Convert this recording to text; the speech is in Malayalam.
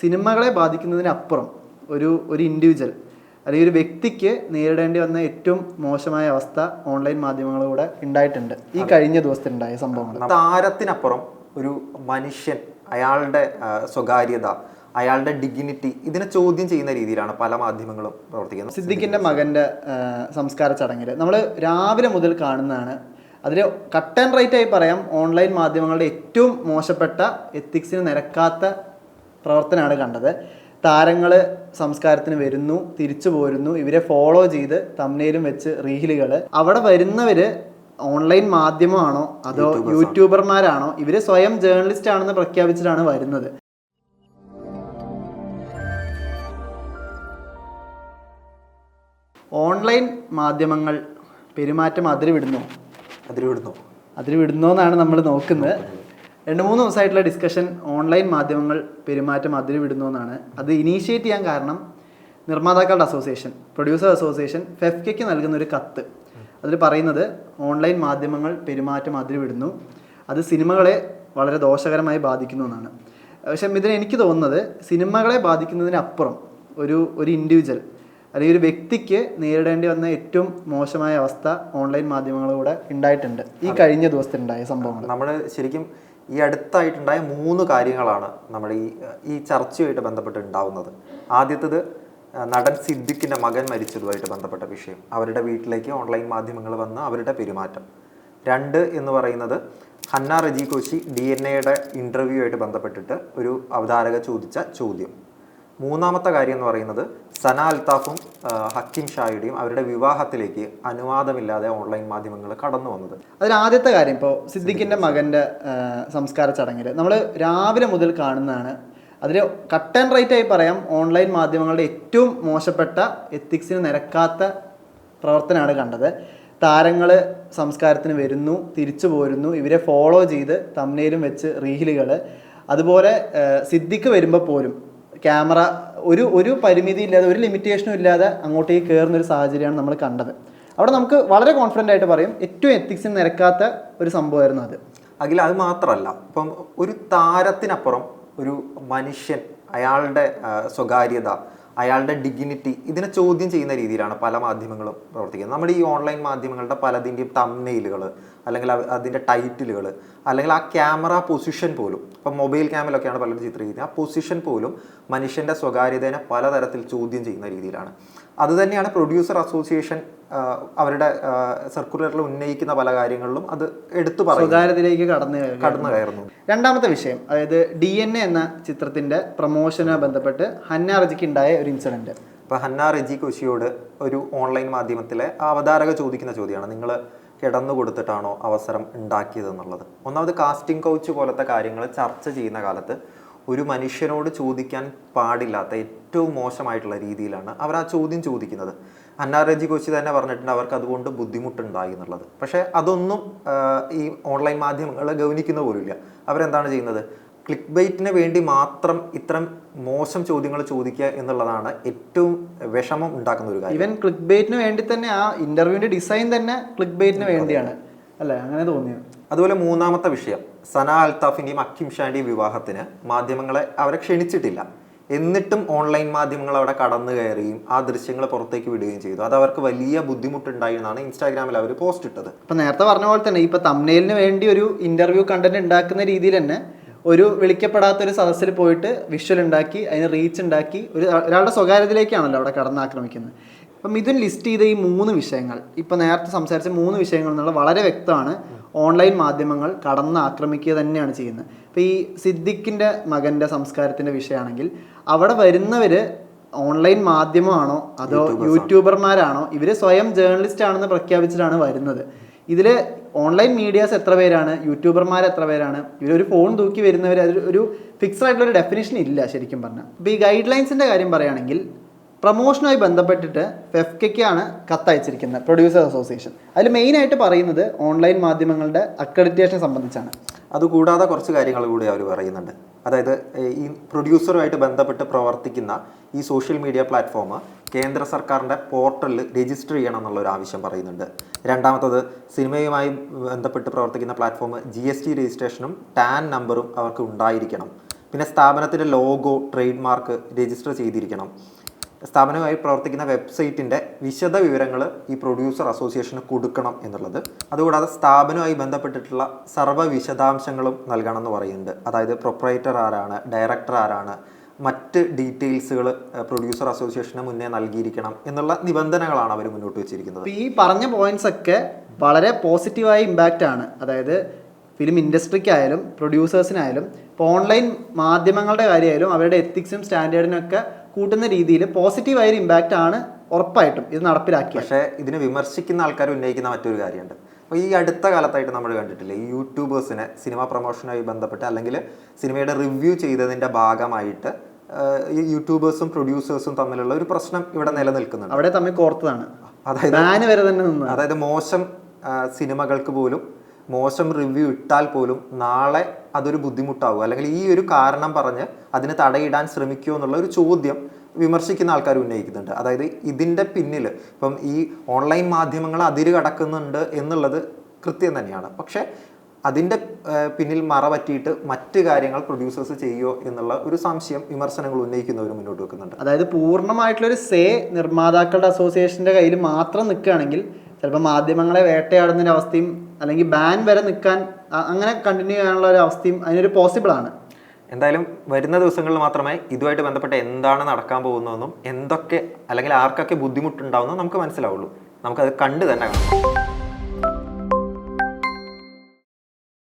സിനിമകളെ ബാധിക്കുന്നതിനപ്പുറം ഒരു ഒരു ഇൻഡിവിജ്വൽ അല്ലെങ്കിൽ ഒരു വ്യക്തിക്ക് നേരിടേണ്ടി വന്ന ഏറ്റവും മോശമായ അവസ്ഥ ഓൺലൈൻ മാധ്യമങ്ങളിലൂടെ ഉണ്ടായിട്ടുണ്ട്. ഈ കഴിഞ്ഞ ദിവസത്തിലുണ്ടായ സംഭവങ്ങൾ. താരത്തിനപ്പുറം ഒരു മനുഷ്യൻ അയാളുടെ സ്വകാര്യത അയാളുടെ ഡിഗ്നിറ്റി ഇതിനെ ചോദ്യം ചെയ്യുന്ന രീതിയിലാണ് പല മാധ്യമങ്ങളും പ്രവർത്തിക്കുന്നത്. സിദ്ദിഖിന്റെ മകന്റെ സംസ്കാര ചടങ്ങിൽ നമ്മൾ രാവിലെ മുതൽ കാണുന്നതാണ്. അതിൽ കട്ട് ആൻഡ് റൈറ്റ് ആയി പറയാം ഓൺലൈൻ മാധ്യമങ്ങളുടെ ഏറ്റവും മോശപ്പെട്ട എത്തിക്സിന് നിരക്കാത്ത പ്രവർത്തനമാണ് കണ്ടത്. താരങ്ങൾ സംസ്കാരത്തിന് വരുന്നു തിരിച്ചു പോരുന്നു. ഇവരെ ഫോളോ ചെയ്ത് തമ്മിലും വെച്ച് റീലുകൾ അവിടെ വരുന്നവര് ഓൺലൈൻ മാധ്യമമാണോ അതോ യൂട്യൂബർമാരാണോ ഇവർ സ്വയം ജേർണലിസ്റ്റ് ആണെന്ന് പ്രഖ്യാപിച്ചിട്ടാണ് വരുന്നത്. ഓൺലൈൻ മാധ്യമങ്ങൾ പെരുമാറ്റം അതിരുവിടുന്നു. അതിരുവിടുന്നു. അതിരുവിടുന്നോ എന്നാണ് നമ്മൾ നോക്കുന്നത്. രണ്ട് മൂന്ന് ദിവസമായിട്ടുള്ള ഡിസ്കഷൻ ഓൺലൈൻ മാധ്യമങ്ങൾ പെരുമാറ്റം അതിരുവിടുന്നു എന്നാണ്. അത് ഇനീഷ്യേറ്റ് ചെയ്യാൻ കാരണം നിർമ്മാതാക്കളുടെ അസോസിയേഷൻ പ്രൊഡ്യൂസർ അസോസിയേഷൻ ഫെഫ്കയ്ക്ക് നൽകുന്ന ഒരു കത്ത്. അതിൽ പറയുന്നത് ഓൺലൈൻ മാധ്യമങ്ങൾ പെരുമാറ്റം അതിരുവിടുന്നു. അത് സിനിമകളെ വളരെ ദോഷകരമായി ബാധിക്കുന്നു എന്നാണ്. പക്ഷേ ഇതിന് എനിക്ക് തോന്നുന്നത് സിനിമകളെ ബാധിക്കുന്നതിനപ്പുറം ഒരു ഒരു ഇൻഡിവിജ്വൽ അല്ലെങ്കിൽ ഒരു വ്യക്തിക്ക് നേരിടേണ്ടി വന്ന ഏറ്റവും മോശമായ അവസ്ഥ ഓൺലൈൻ മാധ്യമങ്ങളിലൂടെ ഉണ്ടായിട്ടുണ്ട്. ഈ കഴിഞ്ഞ ദിവസത്തിലുണ്ടായ സംഭവങ്ങൾ. നമ്മൾ ശരിക്കും ഈ അടുത്തായിട്ടുണ്ടായ മൂന്ന് കാര്യങ്ങളാണ് നമ്മൾ ഈ ഈ ചർച്ചയുമായിട്ട് ബന്ധപ്പെട്ട് ഉണ്ടാവുന്നത് ആദ്യത്തത് നടൻ സിദ്ദിഖിന്റെ മകൻ മരിച്ചതുമായിട്ട് ബന്ധപ്പെട്ട വിഷയം. അവരുടെ വീട്ടിലേക്ക് ഓൺലൈൻ മാധ്യമങ്ങൾ വന്ന് അവരുടെ പെരുമാറ്റം. രണ്ട് എന്ന് പറയുന്നത് ഹന്ന റജി കോശി ഡി എൻ എയുടെ ഇന്റർവ്യൂ ആയിട്ട് ബന്ധപ്പെട്ടിട്ട് ഒരു അവതാരക ചോദിച്ച ചോദ്യം. മൂന്നാമത്തെ കാര്യം എന്ന് പറയുന്നത് സന അൽത്താഫും ഹക്കിം ഷായുടെയും അവരുടെ വിവാഹത്തിലേക്ക് അനുവാദമില്ലാതെ ഓൺലൈൻ മാധ്യമങ്ങൾ കടന്നു വന്നത്. അതിൽ ആദ്യത്തെ കാര്യം ഇപ്പോൾ സിദ്ദിഖിന്റെ മകന്റെ സംസ്കാര ചടങ്ങിൽ നമ്മൾ രാവിലെ മുതൽ കാണുന്നതാണ്. അതിൽ കട്ട് ആൻഡ് റൈറ്റ് ആയി പറയാം ഓൺലൈൻ മാധ്യമങ്ങളുടെ ഏറ്റവും മോശപ്പെട്ട എത്തിക്സിന് നിരക്കാത്ത പ്രവർത്തനമാണ് കണ്ടത്. താരങ്ങൾ സംസ്കാരത്തിന് വരുന്നു തിരിച്ചു പോരുന്നു ഇവരെ ഫോളോ ചെയ്ത് തമ്മിലും വെച്ച് റീലുകൾ അതുപോലെ സിദ്ദിഖ് വരുമ്പോൾ പോലും ക്യാമറ ഒരു ഒരു പരിമിതി ഇല്ലാതെ ഒരു ലിമിറ്റേഷനും ഇല്ലാതെ അങ്ങോട്ടേക്ക് കയറുന്ന ഒരു സാഹചര്യമാണ് നമ്മൾ കണ്ടത്. അവിടെ നമുക്ക് വളരെ കോൺഫിഡന്റ് ആയിട്ട് പറയും ഏറ്റവും എത്തിക്സിന് നിരക്കാത്ത ഒരു സംഭവമായിരുന്നു അത്. അഖിൽ അത് മാത്രമല്ല ഇപ്പം ഒരു താരത്തിനപ്പുറം ഒരു മനുഷ്യൻ അയാളുടെ സ്വകാര്യത അയാളുടെ ഡിഗ്നിറ്റി ഇതിനെ ചോദ്യം ചെയ്യുന്ന രീതിയിലാണ് പല മാധ്യമങ്ങളും പ്രവർത്തിക്കുന്നത്. നമ്മുടെ ഈ ഓൺലൈൻ മാധ്യമങ്ങളുടെ പലതിന്റെയും തമ്നെയിലുകൾ അല്ലെങ്കിൽ അതിന്റെ ടൈറ്റിലുകൾ അല്ലെങ്കിൽ ആ ക്യാമറ പൊസിഷൻ പോലും ഇപ്പം മൊബൈൽ ക്യാമറയിലൊക്കെയാണ് പലരും ചിത്രീകരിക്കുന്നത്. ആ പൊസിഷൻ പോലും മനുഷ്യന്റെ സ്വകാര്യതയെ പലതരത്തിൽ ചോദ്യം ചെയ്യുന്ന രീതിയിലാണ്. അതുതന്നെയാണ് പ്രൊഡ്യൂസർ അസോസിയേഷൻ അവരുടെ സർക്കുലറിൽ ഉന്നയിക്കുന്ന പല കാര്യങ്ങളിലും അത് എടുത്തു പറയുന്നു കടന്നു കടന്നു കയറുന്നു. രണ്ടാമത്തെ വിഷയം അതായത് ഡി എൻ എ എന്ന ചിത്രത്തിന്റെ പ്രൊമോഷനുമായി ബന്ധപ്പെട്ട് ഹന്ന റജിക്ക് ഉണ്ടായ ഒരു ഇൻസിഡന്റ് ഇപ്പൊ ഹന്ന റജി കൊശിയോട് ഒരു ഓൺലൈൻ മാധ്യമത്തിലെ അവതാരക ചോദിക്കുന്ന ചോദ്യമാണ്. നിങ്ങൾ കിടന്നു കൊടുത്തിട്ടാണോ അവസരം ഉണ്ടാക്കിയത് എന്നുള്ളത് ഒന്നാമത് കാസ്റ്റിംഗ് കൗച്ച് പോലത്തെ കാര്യങ്ങൾ ചർച്ച ചെയ്യുന്ന കാലത്ത് ഒരു മനുഷ്യനോട് ചോദിക്കാൻ പാടില്ലാത്ത ഏറ്റവും മോശമായിട്ടുള്ള രീതിയിലാണ് അവർ ആ ചോദ്യം ചോദിക്കുന്നത്. അന്ന റെജി കൊച്ചി തന്നെ പറഞ്ഞിട്ടുണ്ട് അവർക്ക് അതുകൊണ്ട് ബുദ്ധിമുട്ടുണ്ടായി എന്നുള്ളത്. പക്ഷേ അതൊന്നും ഈ ഓൺലൈൻ മാധ്യമങ്ങൾ ഗൗനിക്കുന്ന പോലുമില്ല. അവരെന്താണ് ചെയ്യുന്നത്? ക്ലിക്ക് ബൈറ്റിന് വേണ്ടി മാത്രം ഇത്തരം മോശം ചോദ്യങ്ങൾ ചോദിക്കുക എന്നുള്ളതാണ് ഏറ്റവും വിഷമം ഉണ്ടാക്കുന്ന ഒരു കാര്യം. ഇവൻ ക്ലിക്ക് ബൈറ്റിന് വേണ്ടി തന്നെ ആ ഇന്റർവ്യൂവിന്റെ ഡിസൈൻ തന്നെ ക്ലിക്ക് ബൈറ്റിന് വേണ്ടിയാണ്. അല്ലേ? അങ്ങനെ തോന്നിയത് അതുപോലെ മൂന്നാമത്തെ വിഷയം. സന അൽത്താഫിന്റെയും അക്കിം ഷാന്റെയും വിവാഹത്തിന് മാധ്യമങ്ങളെ അവരെ ക്ഷണിച്ചിട്ടില്ല. എന്നിട്ടും ഓൺലൈൻ മാധ്യമങ്ങൾ അവിടെ കടന്നു കയറുകയും ആ ദൃശ്യങ്ങൾ പുറത്തേക്ക് വിടുകയും ചെയ്തു. അത് അവർക്ക് വലിയ ബുദ്ധിമുട്ടുണ്ടായി എന്നാണ് ഇൻസ്റ്റാഗ്രാമിൽ അവർ പോസ്റ്റ് ഇട്ടത്. ഇപ്പൊ നേരത്തെ പറഞ്ഞ പോലെ തന്നെ ഇപ്പൊ തമ്നയിലിന് വേണ്ടി ഒരു ഇന്റർവ്യൂ കണ്ടന്റ് ഉണ്ടാക്കുന്ന രീതിയിൽ തന്നെ ഒരു വിളിക്കപ്പെടാത്ത ഒരു സദസ്സിൽ പോയിട്ട് വിഷ്വൽ ഉണ്ടാക്കി അതിന് റീച്ച് ഉണ്ടാക്കി ഒരു ഒരാളുടെ സ്വകാര്യതയിലേക്കാണല്ലോ അവിടെ കടന്നാക്രമിക്കുന്നത്. അപ്പം മിഥുൻ ലിസ്റ്റ് ചെയ്ത ഈ മൂന്ന് വിഷയങ്ങൾ ഇപ്പം നേരത്തെ സംസാരിച്ച മൂന്ന് വിഷയങ്ങൾ എന്നുള്ള വളരെ വ്യക്തമാണ്. ഓൺലൈൻ മാധ്യമങ്ങൾ കടന്ന് ആക്രമിക്കുക തന്നെയാണ് ചെയ്യുന്നത്. അപ്പം ഈ സിദ്ദിഖിന്റെ മകന്റെ സംസ്കാരത്തിന്റെ വിഷയമാണെങ്കിൽ അവിടെ വരുന്നവർ ഓൺലൈൻ മാധ്യമമാണോ അതോ യൂട്യൂബർമാരാണോ ഇവർ സ്വയം ജേർണലിസ്റ്റ് ആണെന്ന് പ്രഖ്യാപിച്ചിട്ടാണ് വരുന്നത്. ഇതിൽ ഓൺലൈൻ മീഡിയാസ് എത്ര പേരാണ്? യൂട്യൂബർമാർ എത്ര പേരാണ്? ഇവരൊരു ഫോൺ തൂക്കി വരുന്നവർ അതിൽ ഒരു ഫിക്സ്ഡ് ആയിട്ടുള്ള ഒരു ഡെഫിനേഷൻ ഇല്ല ശരിക്കും പറഞ്ഞാൽ. അപ്പോൾ ഈ ഗൈഡ് ലൈൻസിന്റെ കാര്യം പറയുകയാണെങ്കിൽ പ്രൊമോഷനുമായി ബന്ധപ്പെട്ടിട്ട് ഫെഫ്കയ്ക്കാണ് കത്തയച്ചിരിക്കുന്നത് പ്രൊഡ്യൂസേഴ്സ് അസോസിയേഷൻ അതിൽ മെയിനായിട്ട് പറയുന്നത് ഓൺലൈൻ മാധ്യമങ്ങളുടെ അക്രഡിറ്റേഷൻ സംബന്ധിച്ചാണ്. അതുകൂടാതെ കുറച്ച് കാര്യങ്ങൾ കൂടി അവർ പറയുന്നുണ്ട്. അതായത് ഈ പ്രൊഡ്യൂസറുമായിട്ട് ബന്ധപ്പെട്ട് പ്രവർത്തിക്കുന്ന ഈ സോഷ്യൽ മീഡിയ പ്ലാറ്റ്ഫോം കേന്ദ്ര സർക്കാരിന്റെ പോർട്ടലിൽ രജിസ്റ്റർ ചെയ്യണം എന്നുള്ള ഒരു ആവശ്യം പറയുന്നുണ്ട്. രണ്ടാമത്തത് സിനിമയുമായി ബന്ധപ്പെട്ട് പ്രവർത്തിക്കുന്ന പ്ലാറ്റ്ഫോം ജി എസ് ടി രജിസ്ട്രേഷനും ടാൻ നമ്പറും അവർക്ക് ഉണ്ടായിരിക്കണം. പിന്നെ സ്ഥാപനത്തിന്റെ ലോഗോ ട്രേഡ് മാർക്ക് രജിസ്റ്റർ ചെയ്തിരിക്കണം. സ്ഥാപനവുമായി പ്രവർത്തിക്കുന്ന വെബ്സൈറ്റിന്റെ വിശദ വിവരങ്ങൾ ഈ പ്രൊഡ്യൂസർ അസോസിയേഷന് കൊടുക്കണം എന്നുള്ളത്. അതുകൂടാതെ സ്ഥാപനവുമായി ബന്ധപ്പെട്ടിട്ടുള്ള സർവ വിശദാംശങ്ങളും നൽകണം എന്ന് പറയുന്നുണ്ട്. അതായത് പ്രൊപ്പറേറ്റർ ആരാണ് ഡയറക്ടർ ആരാണ് മറ്റ് ഡീറ്റെയിൽസുകൾ പ്രൊഡ്യൂസർ അസോസിയേഷന് മുന്നേ നൽകിയിരിക്കണം എന്നുള്ള നിബന്ധനകളാണ് അവർ മുന്നോട്ട് വെച്ചിരിക്കുന്നത്. ഈ പറഞ്ഞ പോയിന്റ്സ് ഒക്കെ വളരെ പോസിറ്റീവായ ഇമ്പാക്റ്റ് ആണ്. അതായത് ഫിലിം ഇൻഡസ്ട്രിക്കായാലും പ്രൊഡ്യൂസേഴ്സിനായാലും ഇപ്പോൾ ഓൺലൈൻ മാധ്യമങ്ങളുടെ കാര്യമായാലും അവരുടെ എത്തിക്സും സ്റ്റാൻഡേർഡിനൊക്കെ കൂട്ടുന്ന രീതിയിൽ പോസിറ്റീവായ ഒരു ഇമ്പാക്റ്റ് ആണ് ഉറപ്പായിട്ടും ഇത് നടപ്പിലാക്കിയത്. പക്ഷേ ഇതിനെ വിമർശിക്കുന്ന ആൾക്കാർ ഉന്നയിക്കുന്ന മറ്റൊരു കാര്യമുണ്ട്. അപ്പോൾ ഈ അടുത്ത കാലത്തായിട്ട് നമ്മൾ കണ്ടിട്ടില്ലേ ഈ യൂട്യൂബേഴ്സിനെ സിനിമ പ്രൊമോഷനുമായി ബന്ധപ്പെട്ട് അല്ലെങ്കിൽ സിനിമയുടെ റിവ്യൂ ചെയ്തതിന്റെ ഭാഗമായിട്ട് ഈ യൂട്യൂബേഴ്സും പ്രൊഡ്യൂസേഴ്സും തമ്മിലുള്ള ഒരു പ്രശ്നം ഇവിടെ നിലനിൽക്കുന്നുണ്ട്. അവിടെ തമ്മിൽ കോർത്തതാണ്. അതായത് അതായത് മോശം സിനിമകൾക്ക് പോലും മോശം റിവ്യൂ ഇട്ടാൽ പോലും നാളെ അതൊരു ബുദ്ധിമുട്ടാവുക. അല്ലെങ്കിൽ ഈ ഒരു കാരണം പറഞ്ഞ് അതിന് തടയിടാൻ ശ്രമിക്കുമോ എന്നുള്ള ഒരു ചോദ്യം വിമർശിക്കുന്ന ആൾക്കാർ ഉന്നയിക്കുന്നുണ്ട്. അതായത് ഇതിന്റെ പിന്നിൽ ഇപ്പം ഈ ഓൺലൈൻ മാധ്യമങ്ങൾ അതിര് കടക്കുന്നുണ്ട് എന്നുള്ളത് കൃത്യം തന്നെയാണ്. പക്ഷേ അതിന്റെ പിന്നിൽ മറ പറ്റിയിട്ട് മറ്റ് കാര്യങ്ങൾ പ്രൊഡ്യൂസേഴ്സ് ചെയ്യുമോ എന്നുള്ള ഒരു സംശയം വിമർശനങ്ങൾ ഉന്നയിക്കുന്നവർ മുന്നോട്ട് വെക്കുന്നുണ്ട്. അതായത് പൂർണമായിട്ടുള്ളൊരു സേ നിർമ്മാതാക്കളുടെ അസോസിയേഷന്റെ കയ്യിൽ മാത്രം നിൽക്കുകയാണെങ്കിൽ ചിലപ്പോൾ മാധ്യമങ്ങളെ വേട്ടയാടുന്ന ഒരു അവസ്ഥയും അല്ലെങ്കിൽ ബാൻ വരെ നിൽക്കാൻ അങ്ങനെ കണ്ടിന്യൂ ചെയ്യാനുള്ള ഒരു അവസ്ഥയും അതിനൊരു പോസിബിൾ ആണ്. എന്തായാലും വരുന്ന ദിവസങ്ങളിൽ മാത്രമേ ഇതുമായിട്ട് ബന്ധപ്പെട്ട് എന്താണ് നടക്കാൻ പോകുന്നതെന്നും എന്തൊക്കെ അല്ലെങ്കിൽ ആർക്കൊക്കെ ബുദ്ധിമുട്ടുണ്ടാവുന്നതും നമുക്ക് മനസ്സിലാവുള്ളൂ. നമുക്കത് കണ്ടു തന്നെ കാണാം.